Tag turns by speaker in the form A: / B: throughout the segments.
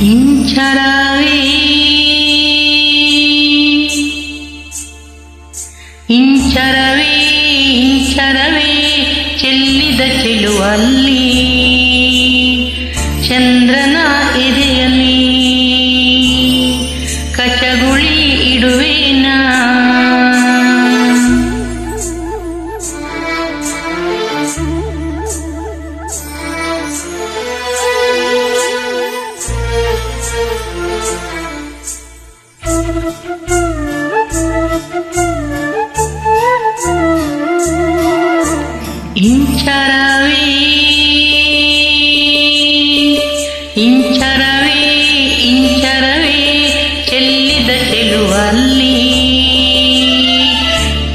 A: ಇಂಚರವೇ ಇಂಚರವೇ ಇಂಚರವೇ ಚೆಲ್ಲಿದ ಚೆಲುವಲ್ಲಿ ಇಂಚರವೇ ಇಂಚರವೇ ಇಂಚರವೇ ಚೆಲ್ಲಿದ ಚೆಲುವಲ್ಲಿ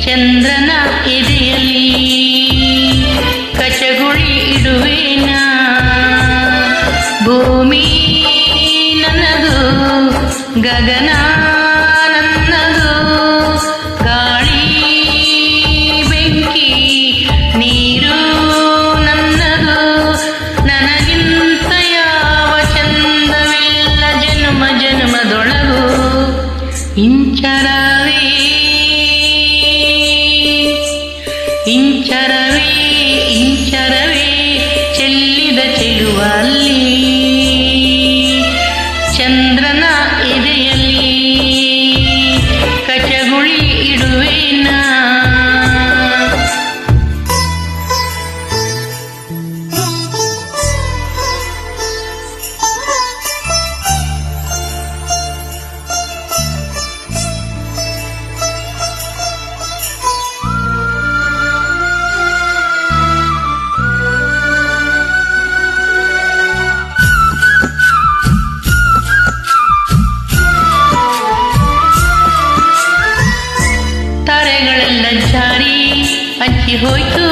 A: ಚಂದ್ರನ ಎದೆಯಲ್ಲಿ ಕಚಗುಳಿ ಇಡುವೇನಾ ಭೂಮಿ ನನ್ನದು ಗಗನ ಇಂಚರವೇ ಇಂಚರವೇ ಇಂಚರವೇ ಚೆಲ್ಲಿದ ಚೆಲುವಲ್ಲಿ ಹಚ್ಚಿ ಹೋಯ್ತು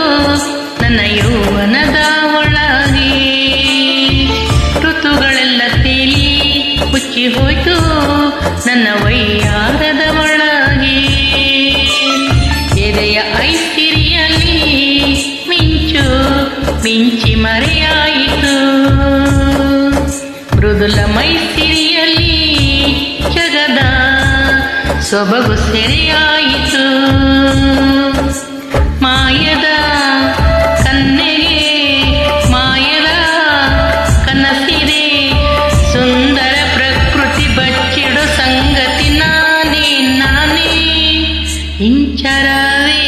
A: ನನ್ನ ಯೌವನದ ಒಳಗೆ. ಋತುಗಳೆಲ್ಲ ತೇಲಿ ಮುಚ್ಚಿ ಹೋಯ್ತು ನನ್ನ ವೈಯಾರದ ಒಳಗೆ. ಎದೆಯ ಐಸಿರಿಯಲ್ಲಿ ಮಿಂಚು, ಮಿಂಚಿ ಮರೆಯಾಯಿತು. ಮೃದುಲ ಮೈಸಿರಿಯಲ್ಲಿ ಜಗದ ಸೊಬಗು ಸೆರೆಯಾಯಿತು. ಇಂಚರವೇ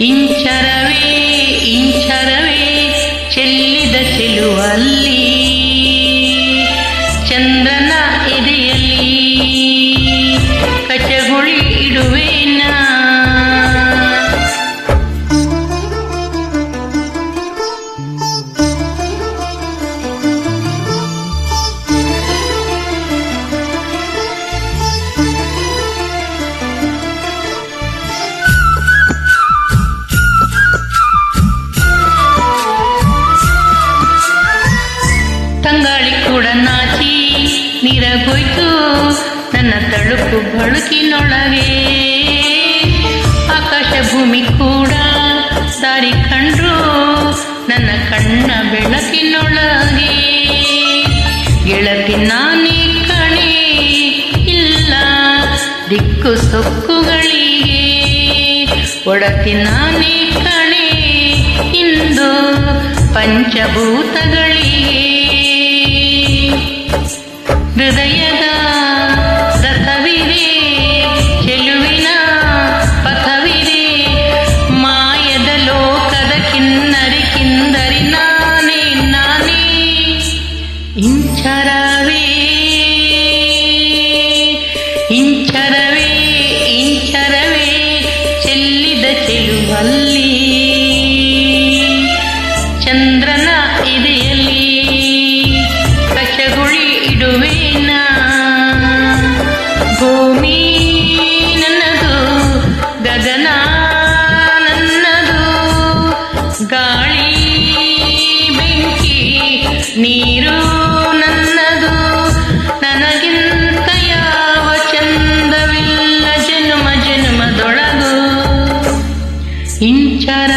A: ಇಂಚರವೇ ಇಂಚರವೇ ಚೆಲ್ಲಿದ ಚೆಲುವಲ್ಲಿ ಚಂದ್ರನ ನೀರಗೋಯ್ತು ನನ್ನ ತಳುಕು ಬಳುಕಿನೊಳಗೆ. ಆಕಾಶ ಭೂಮಿ ಕೂಡ ಸಾರಿ ಕಂಡ್ರು, ನನ್ನ ಕಣ್ಣ ಬೆಳಕಿನೊಳಗೆ. ಗೆಳತಿ ನಾನೇ ಕಣೆ, ಇಲ್ಲ ದಿಕ್ಕು ಸೊಕ್ಕುಗಳಿಗೆ. ಒಡತಿ ನಾನೇ ಕಣೆ, ಇಂದು ಪಂಚಭೂತಗಳಿಗೆ. ഹൃദയ ನನ್ನದು ಗಾಳಿ ಬೆಂಕಿ ನೀರು ನನ್ನದು ನನಗಿಂತ ಯಾವ ಚಂದವಿಲ್ಲ ಜನ್ಮ ಜನ್ಮದೊಳಗು ಇಂಚರ